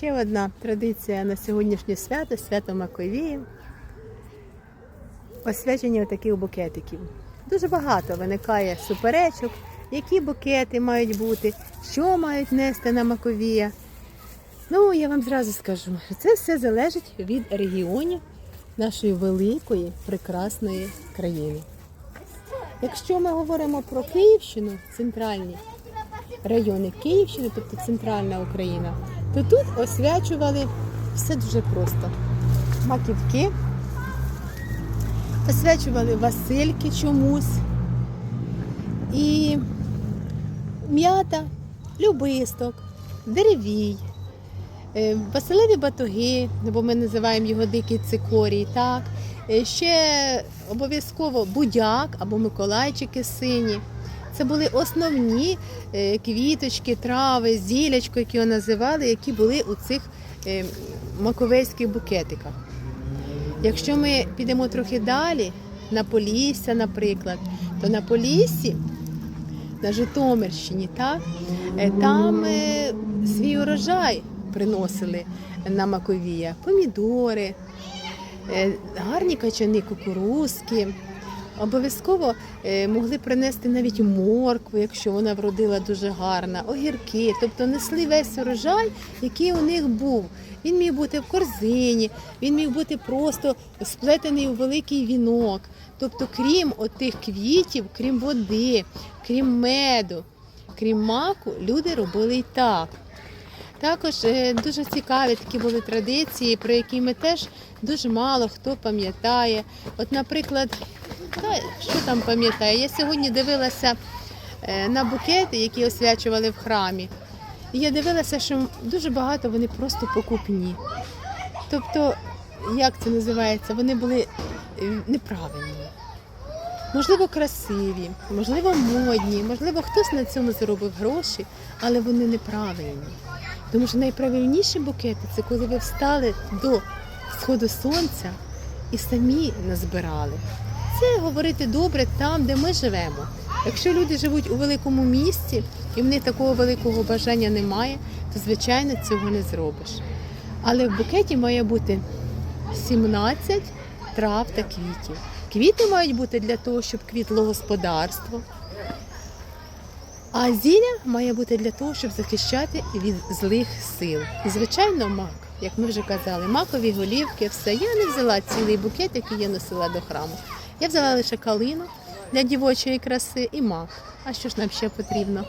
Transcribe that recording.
ще одна традиція на сьогоднішнє свято, свято Маковіїв. Освячення таких букетиків. Дуже багато виникає суперечок, які букети мають бути, що мають нести на Маковія. Ну, я вам зразу скажу, це все залежить від регіонів нашої великої, прекрасної країни. Якщо ми говоримо про Київщину, центральні райони Київщини, тобто центральна Україна, то тут освячували все дуже просто. Маківки, освячували Васильки чомусь і м'ята, любисток, деревій, е, Василеві батоги, бо ми називаємо його дикий цикорій, так. Е, Ще обов'язково будяк або миколайчики сині. Це були основні е, квіточки, трави, зілячко, які його називали, які були у цих е, маковейських букетиках. Якщо ми підемо трохи далі, на Полісся, наприклад, то на Поліссі, на Житомирщині, так, е, там свій урожай приносили на Маковія, помідори, гарні качани кукурузки. Обов'язково е, могли принести навіть моркву, якщо вона вродила дуже гарна, огірки, тобто несли весь урожай, який у них був. Він міг бути в корзині, він міг бути просто сплетений у великий вінок. Тобто, крім отих квітів, крім води, крім меду, крім маку, люди робили і так. Також е, дуже цікаві такі були традиції, про які ми теж дуже мало хто пам'ятає. От, наприклад, та, що там пам'ятає? Я сьогодні дивилася е, на букети, які освячували в храмі. І я дивилася, що дуже багато вони просто покупні. Тобто, як це називається, вони були е, неправильні. Можливо, красиві, можливо, модні, можливо, хтось на цьому заробив гроші, але вони неправильні. Тому що найправильніші букети це коли ви встали до сходу сонця і самі назбирали. Це говорити добре там, де ми живемо. Якщо люди живуть у великому місті і в них такого великого бажання немає, то звичайно цього не зробиш. Але в букеті має бути 17 трав та квітів. Квіти мають бути для того, щоб квітло господарство. А зілля має бути для того, щоб захищати від злих сил. І, звичайно, мак, як ми вже казали, макові голівки, все. Я не взяла цілий букет, який я носила до храму. Я взяла лише калину для дівочої краси і мак. А що ж нам ще потрібно?